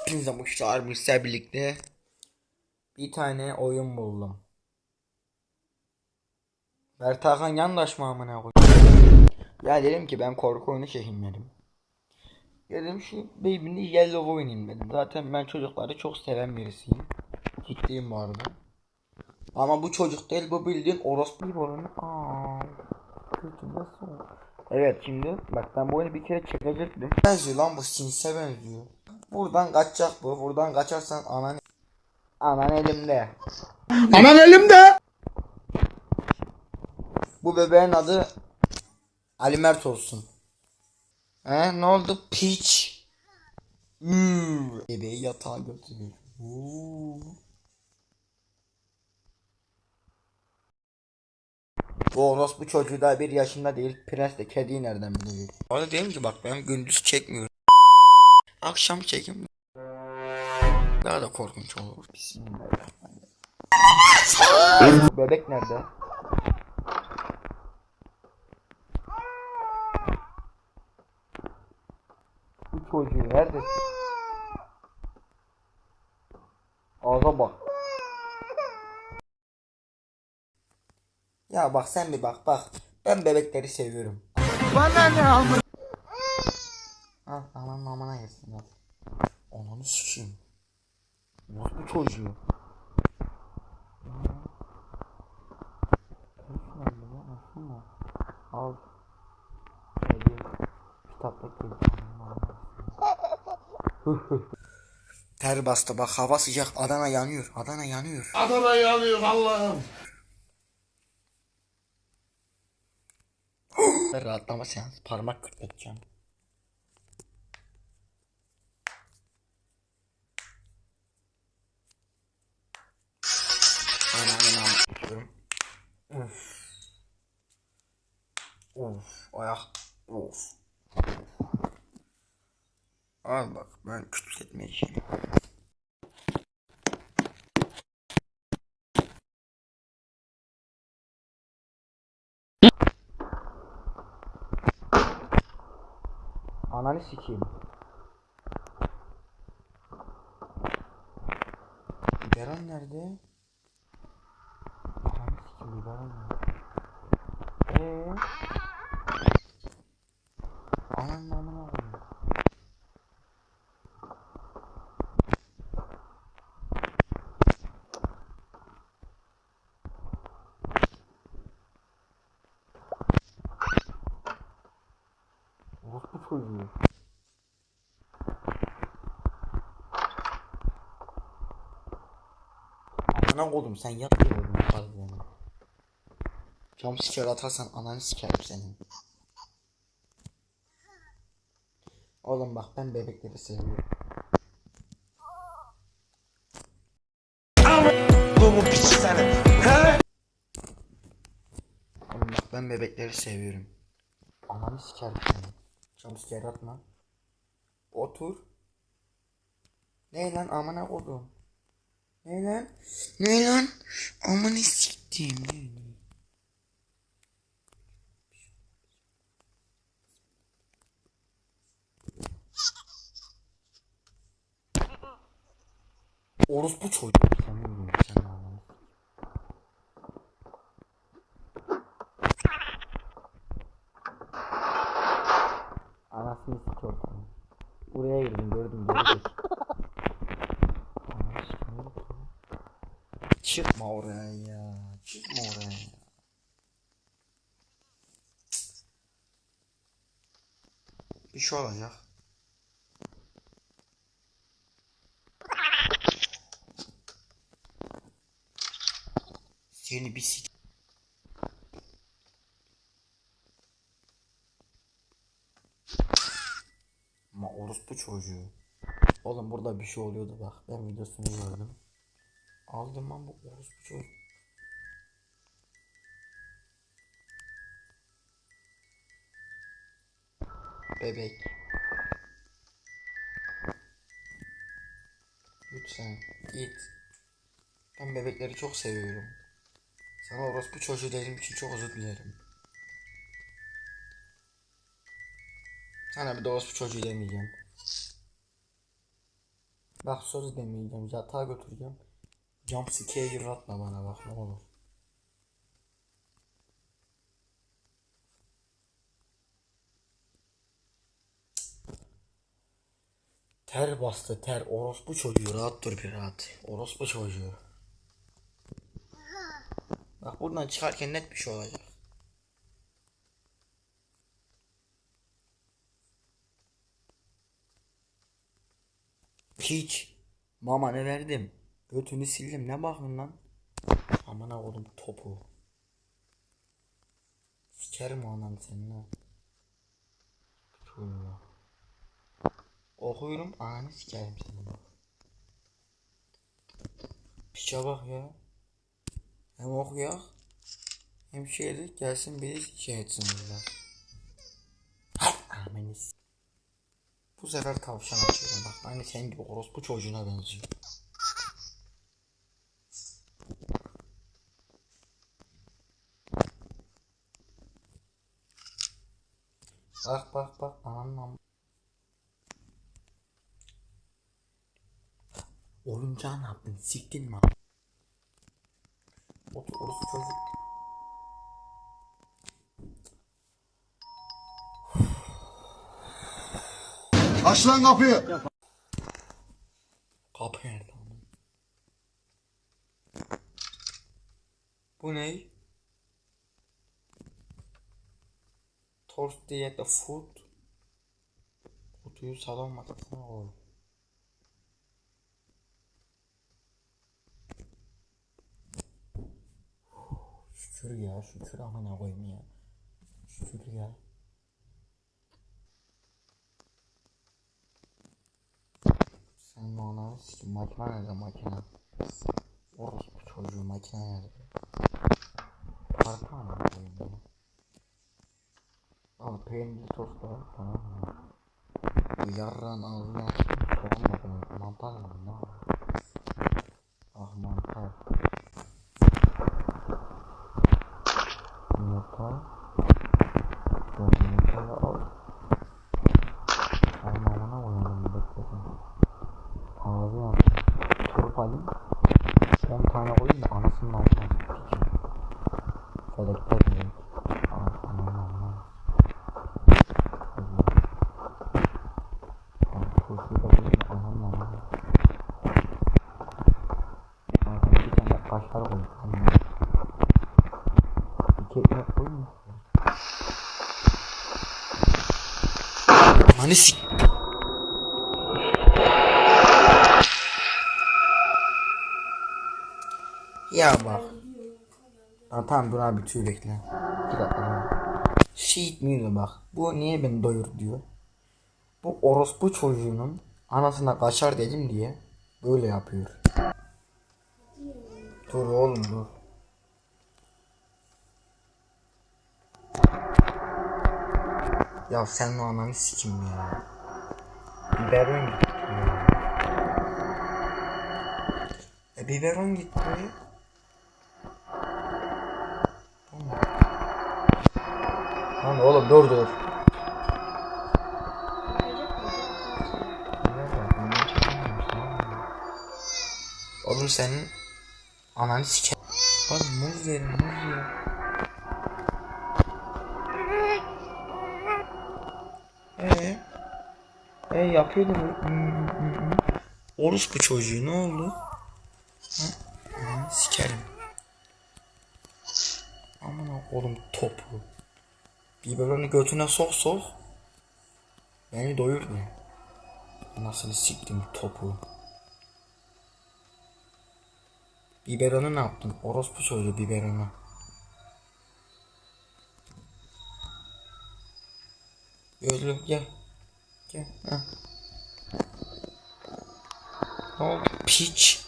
Hepinize muşlar Mürsel birlikte bir tane oyun buldum. Mert Hakan yandaş mı amına koyayım? Ya dedim ki ben korku oyunu çekeyim dedim. Dedim şu Baby'nin Yellow oynayayım dedim. Zaten ben çocukları çok seven birisiyim. Ciddiyim bu arada. Ama bu çocuk değil bu bildiğin orospu gibi olanı. Aa, kötü nasıl? Evet şimdi bak ben bu oyunu bir kere çekecektim. Benziyor lan bu Sins'e benziyor. Buradan kaçacak bu. Buradan kaçarsan anan anan elimde. Anam elimde. Bu bebeğin adı Ali Mert olsun. He ne oldu? Piç. Hmm. Bebeği yatağa götürüyor. Oo. Bu orospu çocuğu da bir yaşında değil. Prens de kediyi nereden bilecek? Orada diyorum ki bak ben gündüz çekmiyorum. Akşam çekim. Daha da korkunç olur. Bismillahirrahmanirrahim. Bebek nerede? Bu çocuğu neredesin? Ağza bak. Ya bak sen bir bak bak. Ben bebekleri seviyorum. Bana ne amına? Ha aman amana yesin hadi. Ananı sikeyim. Nasıl bu çocuğu? Al. Kitaplık. Ter bastı bak hava sıcak Adana yanıyor Adana yanıyor. Adana yanıyor Allah'ım. Ben rahatlama seansı parmak kırpacağım. Ananı Uf. Of. Of. Al bak ben kütletmeyeceğim. Ananı sikeyim. Biberon nerede? Ananı sikeyim biberon nerede? Eee? Ananın amına koyayım. Çocuğu. Ana oğlum sen yat oğlum fazla. Cam siker atarsan ananı sikerim senin. Oğlum bak ben bebekleri seviyorum. Mu piç seni? He? Oğlum bak ben bebekleri seviyorum. Ananı sikerim seni. Cam siker atma. Otur. Ne lan amına koydum. Ne lan? Ne lan? Amına siktiğim. Ne? Orospu çocuğu. Sen ne diyorsun sen ananı? Anasını sik ortamı. Buraya girdim gördüm? Çıkma oraya ya. Çıkma oraya ya. Bir şey olacak. Seni bir sik. Ama orospu çocuğu. Oğlum burada bir şey oluyordu bak. Ben videosunu gördüm. Aldım lan bu orospu çocuğu. Bebek. Lütfen git. Ben bebekleri çok seviyorum. Sana orospu çocuğu dediğim için çok özür dilerim. Sana bir de orospu çocuğu demeyeceğim. Bak söz demeyeceğim. Yatağa götüreceğim. Jump scare yaratma bana bak ne olur. Ter bastı ter. Orospu çocuğu rahat dur bir rahat. Orospu çocuğu. Bak buradan çıkarken net bir şey olacak. Hiç. Mama ne verdim? Götünü sildim ne bakın lan? Amına oğlum topu. Sikerim anam senin ha. Çocuğu. Okuyorum ananı sikerim senin bak. Piçe bak ya. Hem okuyak hem şeylik gelsin biri şey etsin burada. Hay ameni s- Bu sefer tavşan açıyorum bak. Aynı senin gibi orospu çocuğuna benziyor. Bak bak bak ananın am- Oyuncağı ne yaptın? Siktin mi? Otur orası çocuk. Aç lan kapıyı. Kapı nerede? Bu ne? Toast diye de food. Kutuyu masasına koy. Şükür ya şükür amına koyayım ya. Şükür ya. Sen bana sikim makine nerede makine? Orospu çocuğu makine nerede? Parka mı koyayım bunu? Al peynirli tost var tamam mı? Yarran ağzına açtım soğan bakın mantar mı ne var? Kaşar. Anne. İki. Ya bak. Ha, tamam dur abi tüy bekle. Bir dakika. Şey bak. Bu niye beni doyur diyor. Bu orospu çocuğunun anasına kaçar dedim diye böyle yapıyor. Dur oğlum dur. Ya sen o ananı sikim ya. Biberon gitti. E biberon gitti. Lan oğlum dur dur. Senin ananı siker. Oğlum muz verin muz ya. Ee? E yapıyordu bu. Orus bu çocuğu ne oldu? Ha? Sikerim. Aman oğlum topu. Biberonu götüne sok sok. Beni doyurdu. Nasıl siktim topu. Biberonu ne yaptın? Orospu çocuğu biberonu. Gözlü gel. Gel. Ha. Ne oldu? Piç.